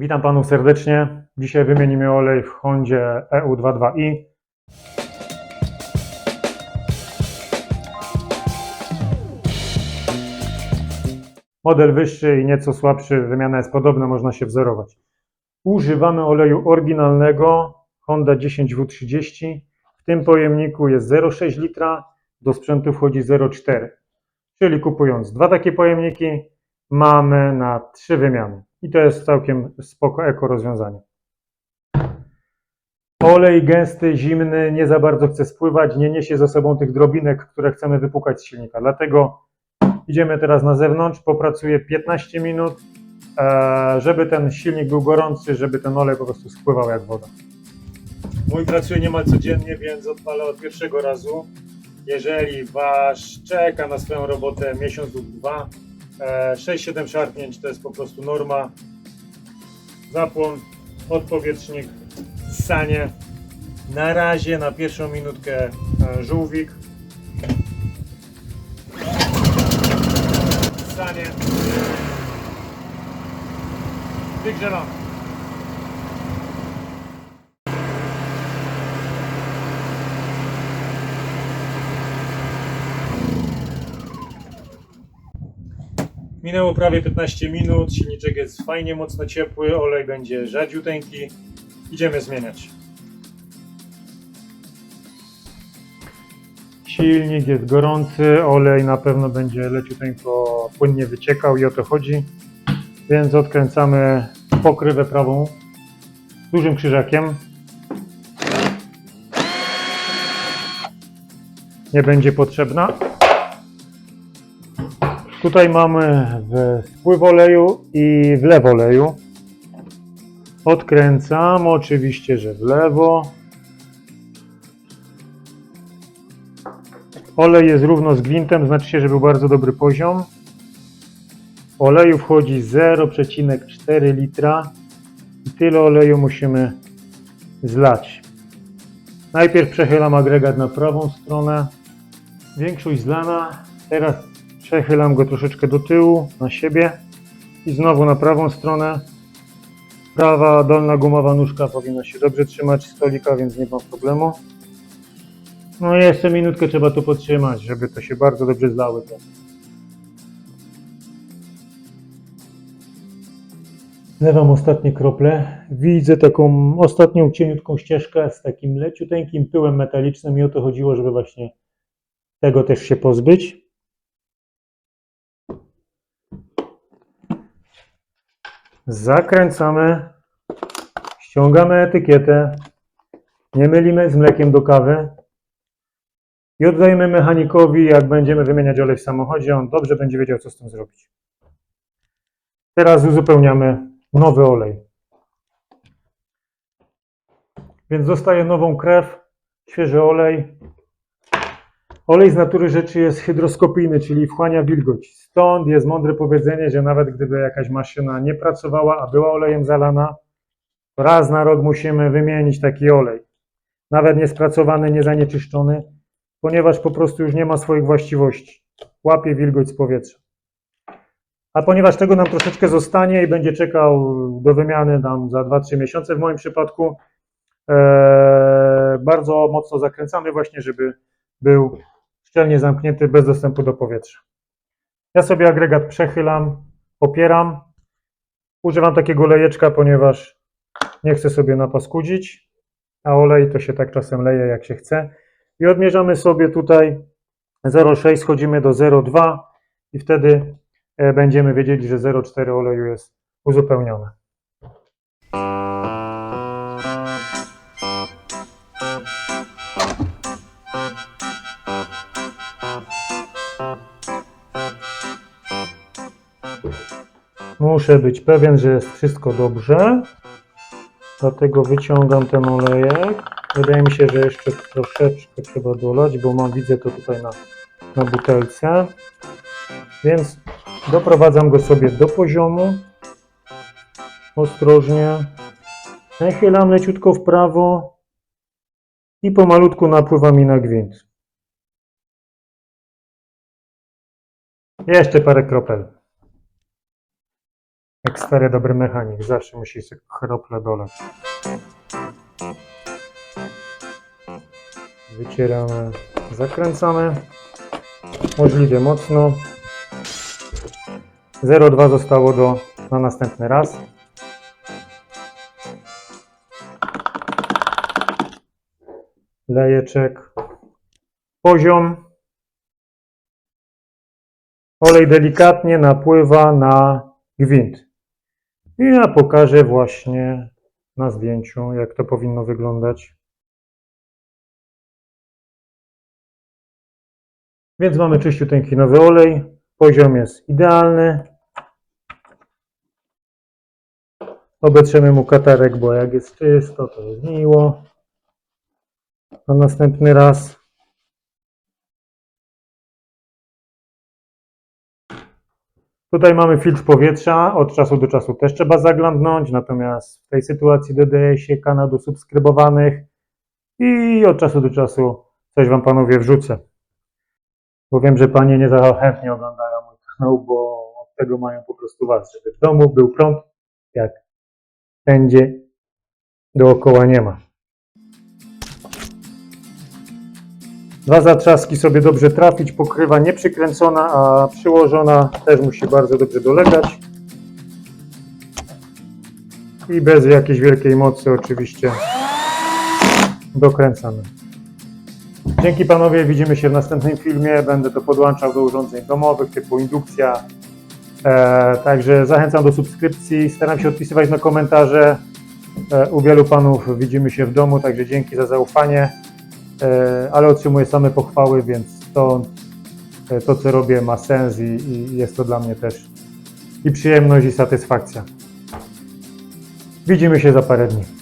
Witam Panów serdecznie. Dzisiaj wymienimy olej w Hondzie E EU22i. Model wyższy i nieco słabszy, wymiana jest podobna, można się wzorować. Używamy oleju oryginalnego Honda 10W30. W tym pojemniku jest 0,6 litra, do sprzętu wchodzi 0,4. Czyli kupując dwa takie pojemniki, mamy na trzy wymiany. I to jest całkiem spoko eko rozwiązanie. Olej gęsty, zimny, nie za bardzo chce spływać, nie niesie ze sobą tych drobinek, które chcemy wypukać z silnika. Dlatego idziemy teraz na zewnątrz, popracuję 15 minut, e, żeby ten silnik był gorący, żeby ten olej po prostu spływał jak woda. Mój pracuje niemal codziennie, więc odpalę od pierwszego razu. Jeżeli Wasz czeka na swoją robotę miesiąc lub dwa, 6-7 szarpnięć to jest po prostu norma. Zapłon, odpowietrznik, ssanie. Na razie na pierwszą minutkę e, żółwik. Ssanie. Tyk Minęło prawie 15 minut, silniczek jest fajnie mocno ciepły, olej będzie rzadziuteńki. Idziemy zmieniać. Silnik jest gorący, olej na pewno będzie leciuteńko płynnie wyciekał i o to chodzi. Więc odkręcamy pokrywę prawą dużym krzyżakiem. Nie będzie potrzebna. Tutaj mamy w spływ oleju i wlew oleju. Odkręcam, oczywiście, że w lewo. Olej jest równo z gwintem, znaczy się, że był bardzo dobry poziom. Oleju wchodzi 0,4 litra i tyle oleju musimy zlać. Najpierw przechylam agregat na prawą stronę. Większość zlana. Teraz Przechylam go troszeczkę do tyłu, na siebie i znowu na prawą stronę. Prawa dolna gumowa nóżka powinna się dobrze trzymać stolika, więc nie ma problemu. No i jeszcze minutkę trzeba tu podtrzymać, żeby to się bardzo dobrze zlały. Zlewam ostatnie krople. Widzę taką ostatnią cieniutką ścieżkę z takim leciuteńkim pyłem metalicznym i o to chodziło, żeby właśnie tego też się pozbyć. Zakręcamy, ściągamy etykietę, nie mylimy z mlekiem do kawy i oddajemy mechanikowi, jak będziemy wymieniać olej w samochodzie, on dobrze będzie wiedział, co z tym zrobić. Teraz uzupełniamy nowy olej. Więc dostaję nową krew, świeży olej. Olej z natury rzeczy jest hydroskopijny, czyli wchłania wilgoć. Stąd jest mądre powiedzenie, że nawet gdyby jakaś maszyna nie pracowała, a była olejem zalana, raz na rok musimy wymienić taki olej. Nawet niespracowany, niezanieczyszczony, ponieważ po prostu już nie ma swoich właściwości. Łapie wilgoć z powietrza. A ponieważ tego nam troszeczkę zostanie i będzie czekał do wymiany nam za 2-3 miesiące w moim przypadku, e, bardzo mocno zakręcamy właśnie, żeby był szczelnie zamknięty, bez dostępu do powietrza. Ja sobie agregat przechylam, opieram. Używam takiego lejeczka, ponieważ nie chcę sobie napaskudzić, a olej to się tak czasem leje jak się chce. I odmierzamy sobie tutaj 0,6, schodzimy do 0,2 i wtedy e, będziemy wiedzieli, że 0,4 oleju jest uzupełnione. Muszę być pewien, że jest wszystko dobrze. Dlatego wyciągam ten olejek. Wydaje mi się, że jeszcze troszeczkę trzeba dolać, bo mam, widzę to tutaj na, na butelce. Więc doprowadzam go sobie do poziomu. Ostrożnie. Nachylam leciutko w prawo i pomalutku napływa mi na gwint. Jeszcze parę kropel. Jak stary dobry mechanik, zawsze musi sobie krople dolać. Wycieramy, zakręcamy. Możliwie mocno. 0,2 zostało do, na następny raz. Lejeczek. Poziom. Olej delikatnie napływa na gwint. I ja pokażę właśnie na zdjęciu, jak to powinno wyglądać. Więc mamy czyściuteńki nowy olej. Poziom jest idealny. Obetrzemy mu katarek, bo jak jest czysto, to jest miło. Na następny raz. Tutaj mamy filtr powietrza. Od czasu do czasu też trzeba zaglądnąć, natomiast w tej sytuacji dodaje się kanał do subskrybowanych i od czasu do czasu coś Wam panowie wrzucę. Bo wiem, że panie nie za chętnie oglądają mój kanał, bo od tego mają po prostu was, żeby w domu był prąd, jak wszędzie dookoła nie ma. Dwa zatrzaski sobie dobrze trafić, pokrywa nieprzykręcona, a przyłożona też musi bardzo dobrze dolegać. I bez jakiejś wielkiej mocy oczywiście dokręcamy. Dzięki panowie, widzimy się w następnym filmie. Będę to podłączał do urządzeń domowych typu indukcja. E, także zachęcam do subskrypcji. Staram się odpisywać na komentarze. E, u wielu panów widzimy się w domu, także dzięki za zaufanie. E, ale otrzymuję same pochwały, więc to, e, to co robię ma sens i, i jest to dla mnie też i przyjemność i satysfakcja. Widzimy się za parę dni.